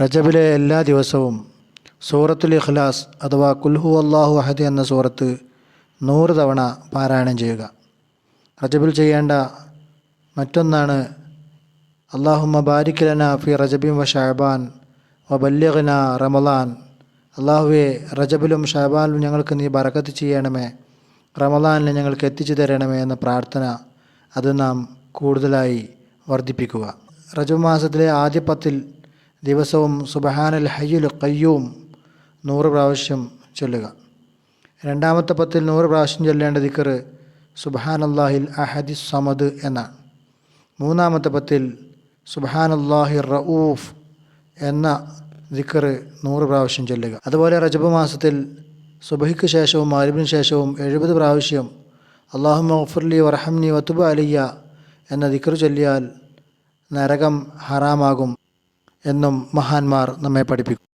റജബിലെ എല്ലാ ദിവസവും സൂറത്തുൽ ഇഖ്ലാസ് അഥവാ കുൽഹു അള്ളാഹു അഹദ് എന്ന സൂറത്ത് നൂറ് തവണ പാരായണം ചെയ്യുക. റജബിൽ ചെയ്യേണ്ട മറ്റൊന്നാണ് അള്ളാഹുമ്മ ബാരിക്കലന ഫി റജബിൻ വ ഷാബാൻ വ ബല്യഗന റമലാൻ അള്ളാഹുവെ റജബിലും ഷാബാനിലും ഞങ്ങൾക്ക് നീ ബറക്കത്ത് ചെയ്യണമേ റമലാനിൽ ഞങ്ങൾക്ക് എത്തിച്ചു തരണമേ എന്ന പ്രാർത്ഥന അത് നാം കൂടുതലായി വർദ്ധിപ്പിക്കുക. റജബ് മാസത്തിലെ ആദ്യ പത്തിൽ ദിവസവും സുബഹാനൽ ഹയ്യുൽ കയ്യൂം നൂറ് പ്രാവശ്യം ചൊല്ലുക. രണ്ടാമത്തെ പത്തിൽ നൂറ് പ്രാവശ്യം ചൊല്ലേണ്ട ദിക്കർ സുബഹാൻ അള്ളാഹിൽ അഹദി സമദ് എന്നാണ്. മൂന്നാമത്തെ പത്തിൽ സുബഹാൻ അള്ളാഹി റഊഫ് എന്ന ദിക്കർ നൂറ് പ്രാവശ്യം ചൊല്ലുക. അതുപോലെ റജബ് മാസത്തിൽ സുബഹിക്ക് ശേഷവും മാരിബിന് ശേഷവും എഴുപത് പ്രാവശ്യം അള്ളാഹു മഫുർലി വറഹംനി വത്തുബ അലിയ എന്ന ദിക്കർ ചൊല്ലിയാൽ നരകം ഹറാമാകും. എന്നും മഹാന്മാർ നമ്മെ പഠിപ്പിക്കും.